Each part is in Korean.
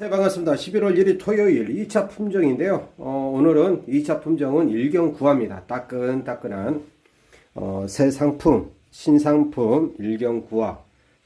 네, 반갑습니다. 11월 1일 토요일 2차 품종인데요. 어, 오늘은 2차 품종은 일경 구화입니다. 따끈따끈한 어, 새 상품, 신상품 일경 구화.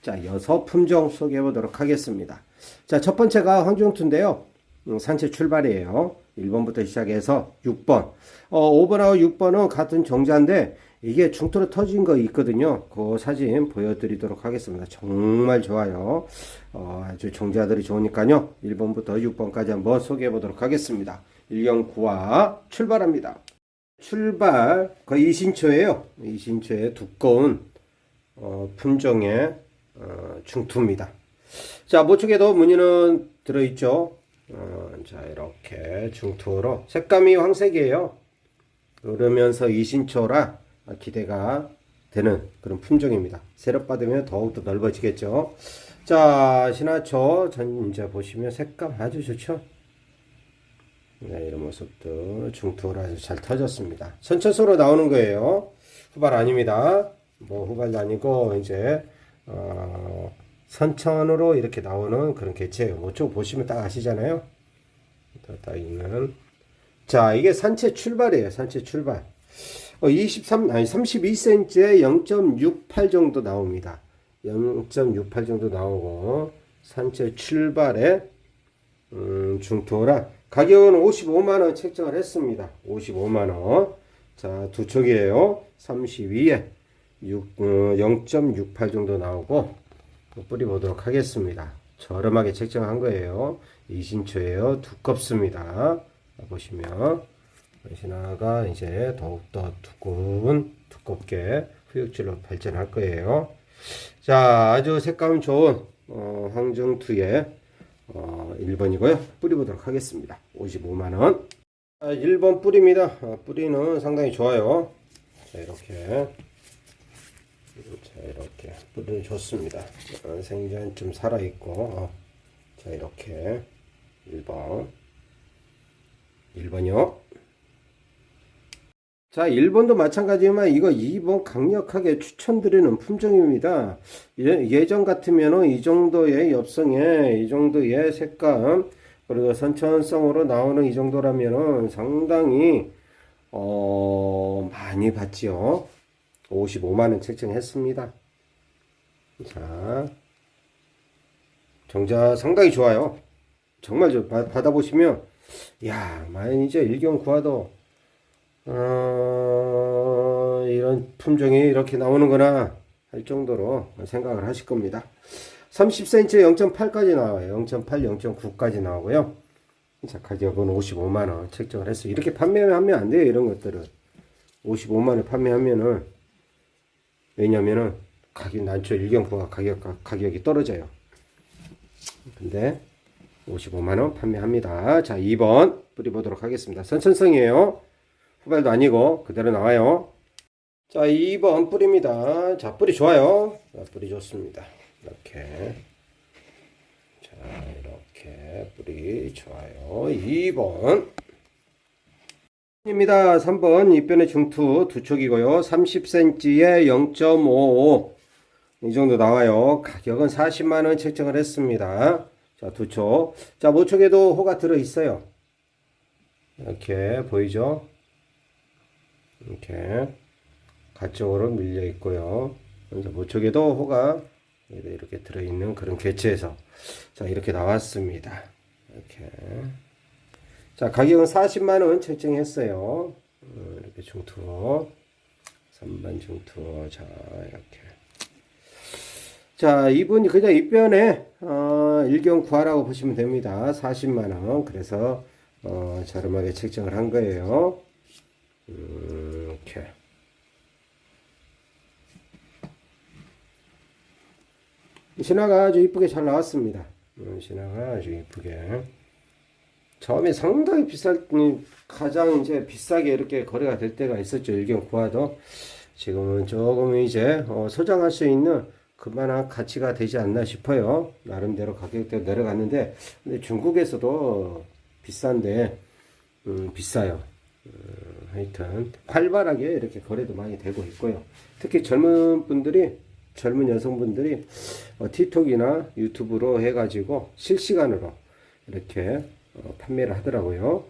자, 여섯 품종 소개해 보도록 하겠습니다. 자, 첫 번째가 황중투인데요. 음, 산채 출발이에요. 1번부터 시작해서 6번. 어, 5번하고 6번은 같은 종자인데 이게 중토로 터진 거 있거든요. 그 사진 보여드리도록 하겠습니다. 정말 좋아요. 어, 아주 종자들이 좋으니까요. 1번부터 6번까지 한번 소개해 보도록 하겠습니다. 1경구와 출발합니다. 출발 거의 2신초예요. 2신초의 두꺼운 어, 품종의 어, 중투입니다. 자, 모축에도 무늬는 들어있죠. 어, 자, 이렇게 중투로 색감이 황색이에요. 그러면서 이신초라 기대가 되는 그런 품종입니다. 세력 받으면 더욱더 넓어지겠죠. 자, 신화초 전 이제 보시면 색감 아주 좋죠. 네, 이런 모습도 중투로 아주 잘 터졌습니다. 선천수로 나오는 거예요. 후발 아닙니다. 뭐 후발도 아니고 이제 어, 선천으로 이렇게 나오는 그런 개체예요. 뭐쪽 보시면 딱 아시잖아요. 딱 있는 자, 이게 산채 출발이에요. 산채 출발. 어, 23, 아니, 32cm에 0.68 정도 나옵니다. 0.68 정도 나오고, 산채 출발에, 음, 중토라. 가격은 55만원 책정을 했습니다. 55만원. 자, 두 촉이에요. 32에 6, 0.68 정도 나오고, 뿌리 보도록 하겠습니다. 저렴하게 책정한 거예요. 2신초예요. 두껍습니다. 보시면. 신화가 이제 더욱더 두꺼운 두껍게 후육질로 발전할 거예요. 자, 아주 색감 좋은 어, 황정투의 어, 1번이고요. 뿌리 보도록 하겠습니다. 55만원. 자, 1번 뿌리입니다. 어, 뿌리는 상당히 좋아요. 자, 이렇게. 자, 이렇게. 뿌리는 좋습니다. 어, 생전 좀 살아있고. 어. 자, 이렇게. 1번. 1번이요. 자, 1번도 마찬가지지만 이거 2번 강력하게 추천드리는 품종입니다. 예, 예전 같으면은 이 정도의 엽성에 이 정도의 색감 그리고 선천성으로 나오는 이 정도라면은 상당히 어, 많이 받지요. 55만 원 책정했습니다. 자, 정자 상당히 좋아요. 정말 저 받아보시면 야, 이제 일경 구하도 어, 이런 품종이 이렇게 나오는구나 할 정도로 생각을 하실 겁니다. 30cm에 0.8까지 나와요. 0.8, 0.9까지 나오고요. 자, 가격은 55만원 책정을 했어요. 이렇게 판매하면 안 돼요. 이런 것들은. 55만원 판매하면은, 왜냐면은, 가격, 난초 일경부가 가격, 가격이 떨어져요. 근데, 55만 원 판매합니다. 자, 2번 뿌려보도록 하겠습니다. 선천성이에요. 후발도 아니고 그대로 나와요. 자, 2번 뿌립니다. 자, 뿌리 좋아요. 자, 뿌리 좋습니다. 이렇게. 자, 이렇게 뿌리 좋아요. 2번. 입니다. 3번 입변의 중투 두 촉이고요. 30cm에 0.55. 이 정도 나와요. 가격은 40만 원 책정을 했습니다. 자, 두 촉. 자, 모촉에도 호가 들어 있어요. 이렇게 보이죠? 이렇게 가쪽으로 밀려 있고요. 그래서 모촉에도 호가 이렇게 들어 있는 그런 개체에서 자 이렇게 나왔습니다. 이렇게 자 가격은 40만원 책정했어요. 어, 이렇게 중투 3번 중투 자 이렇게 자 이분이 그냥 입변에 어, 일경 구하라고 보시면 됩니다. 40만원 그래서 어, 저렴하게 책정을 한 거예요. 이렇게 신화가 아주 이쁘게 잘 나왔습니다. 음, 신화가 아주 이쁘게 처음에 상당히 비쌀 가장 이제 비싸게 이렇게 거래가 될 때가 있었죠. 일경 구하도 지금은 조금 이제 어, 소장할 수 있는 그만한 가치가 되지 않나 싶어요. 나름대로 가격대 내려갔는데 근데 중국에서도 비싼데 음, 비싸요. 어, 하여튼 활발하게 이렇게 거래도 많이 되고 있고요. 특히 젊은 분들이 젊은 여성분들이 어, 틱톡이나 유튜브로 해가지고 실시간으로 이렇게 어, 판매를 하더라고요.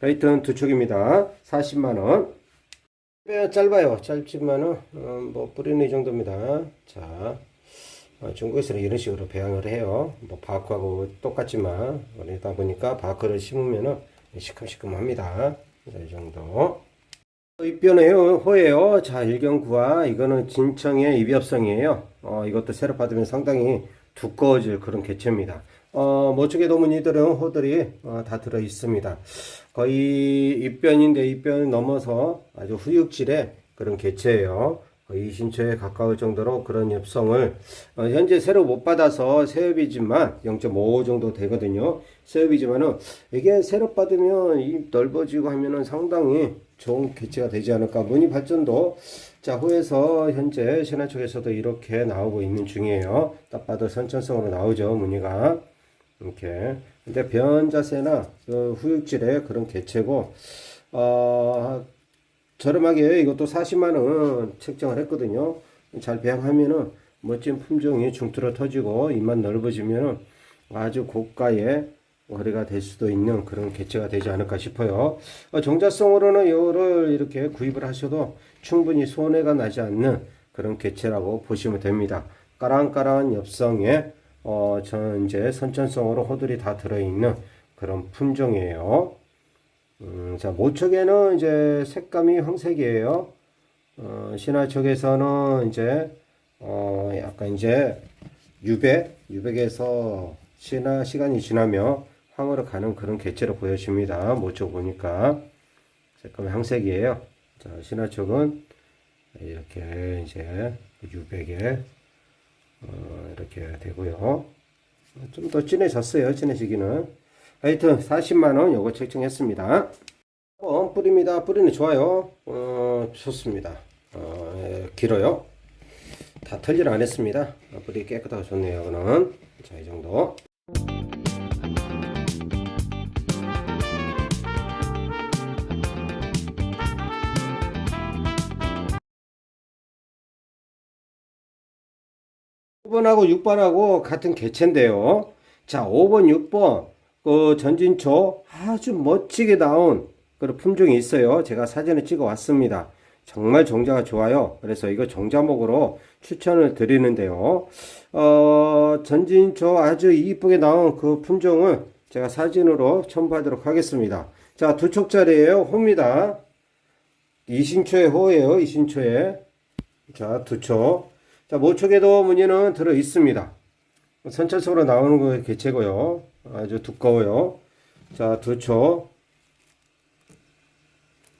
하여튼 두 촉입니다. 40만 원. 뼈 짧아요. 짧지만은 어, 뭐 뿌리는 이 정도입니다. 자, 어, 중국에서는 이런 식으로 배양을 해요. 뭐 바크하고 똑같지만 그러다 보니까 바크를 심으면은 시큼시큼 합니다. 자, 이 정도. 입변해요, 호예요. 자, 일경구와 이거는 진청의 입엽성이에요. 어, 이것도 새로 받으면 상당히 두꺼워질 그런 개체입니다. 어, 모축의 도무니들은 호들이 어, 다 들어 있습니다. 거의 입변인데 입변을 넘어서 아주 후육질의 그런 개체예요. 거의 신초에 가까울 정도로 그런 엽성을 어, 현재 새로 못 받아서 새엽이지만 0.5 정도 되거든요. 새엽이지만은 이게 새로 받으면 이 넓어지고 하면은 상당히 좋은 개체가 되지 않을까. 무늬 발전도 자 후에서 현재 신화 쪽에서도 이렇게 나오고 있는 중이에요. 딱 봐도 선천성으로 나오죠 무늬가 이렇게. 근데 변자세나 그 후육질의 그런 개체고 어, 저렴하게 이것도 40만 원 책정을 했거든요. 잘 배양하면은 멋진 품종이 중투로 터지고 입만 넓어지면은 아주 고가의 거래가 될 수도 있는 그런 개체가 되지 않을까 싶어요. 어, 종자성으로는 이거를 이렇게 구입을 하셔도 충분히 손해가 나지 않는 그런 개체라고 보시면 됩니다. 까랑까랑한 엽성에 어, 전 이제 선천성으로 호들이 다 들어있는 그런 품종이에요. 음, 자, 모척에는 이제 색감이 황색이에요. 어, 신화척에서는 이제, 어, 약간 이제 유백, 유백에서 신화 시간이 지나며 황으로 가는 그런 개체로 보여집니다. 모척 보니까. 색감이 황색이에요. 자, 신화척은 이렇게 이제 유백에, 어, 이렇게 되고요. 좀 더 진해졌어요. 진해지기는. 하여튼 40만원 요거 책정했습니다. 어, 뿌립니다. 뿌리는 좋아요. 어, 좋습니다. 어, 예, 길어요. 다 털질 안 했습니다. 어, 뿌리 깨끗하고 좋네요. 이거는. 자, 이 정도. 오 번하고 6번하고 같은 개체인데요. 자, 5번, 6번, 그 전진초 아주 멋지게 나온 그런 품종이 있어요. 제가 사진을 찍어 왔습니다. 정말 종자가 좋아요. 그래서 이거 종자목으로 추천을 드리는데요. 어, 전진초 아주 이쁘게 나온 그 품종을 제가 사진으로 첨부하도록 하겠습니다. 자, 두 촉짜리예요. 호입니다. 이신초의 호예요. 이신초에. 자, 두 촉. 자, 모촉에도 무늬는 들어 있습니다. 선천적으로 나오는 거 개체고요. 아주 두꺼워요. 자, 두 초.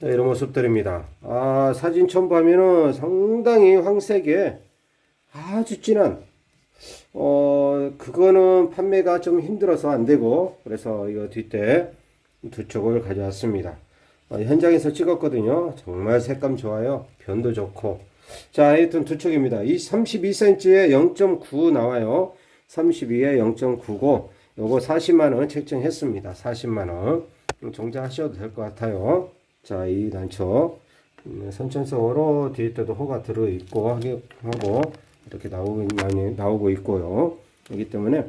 자, 이런 모습들입니다. 아, 사진 첨부하면은 상당히 황색에 아주 진한, 어, 그거는 판매가 좀 힘들어서 안 되고, 그래서 이거 뒷대 두 촉을 가져왔습니다. 어, 현장에서 찍었거든요. 정말 색감 좋아요. 변도 좋고. 자, 하여튼 두 촉입니다. 이 32cm에 0.9 나와요. 32에 0.9고, 요거 40만원 책정했습니다. 40만원. 종자하셔도 될 것 같아요. 자, 이 단초. 음, 선천성으로 뒤에 때도 호가 들어있고, 하고, 이렇게 나오고, 많이 나오고 있고요. 그렇기 때문에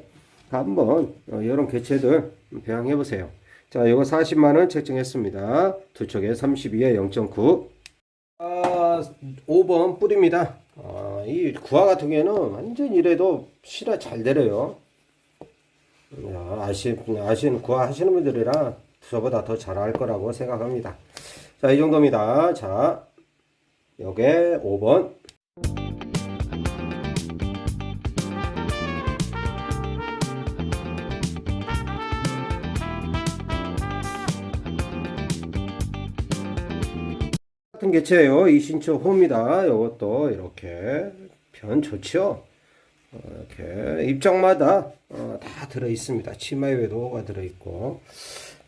한번, 어, 이런 개체들 배양해 보세요. 자, 요거 40만원 책정했습니다. 두 촉에 32에 0.9. 아, 5번 뿌립니다. 아, 이 구화 같은 경우에는 완전 이래도 실화 잘 내려요. 야, 아시, 아시는 구화 하시는 분들이라 저보다 더 잘할 거라고 생각합니다. 자, 이 정도입니다. 자, 요게 5번. 같은 개체예요. 이신초 호입니다. 요것도 이렇게 변 좋죠. 어, 이렇게 입장마다 어, 다 들어 있습니다. 치마 위에도 호가 들어 있고,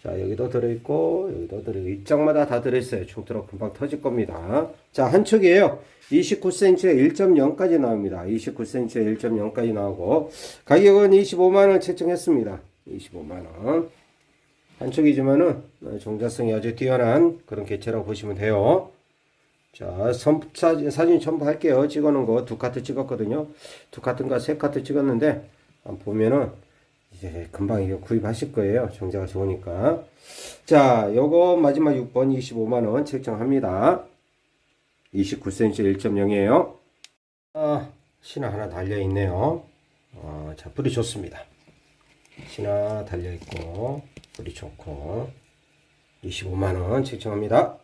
자 여기도 들어 있고 여기도 들어 입장마다 다 들어 있어요. 총트로 금방 터질 겁니다. 자한 척이에요. 29cm에 1.0까지 나옵니다. 29cm에 1.0까지 나오고 가격은 25만 원 책정했습니다. 25만 원. 한 척이지만은 어, 종자성이 아주 뛰어난 그런 개체라고 보시면 돼요. 자, 선, 사진, 첨부할게요. 찍어놓은 거 두 카트 찍었거든요. 두 카트인가 세 카트 찍었는데, 한번 보면은, 이제 금방 이거 구입하실 거예요. 정자가 좋으니까. 자, 요거 마지막 6번 25만원 책정합니다. 29cm 1.0이에요. 아, 신화 하나 달려있네요. 어, 자, 뿌리 좋습니다. 신화 달려있고, 뿌리 좋고, 25만원 책정합니다.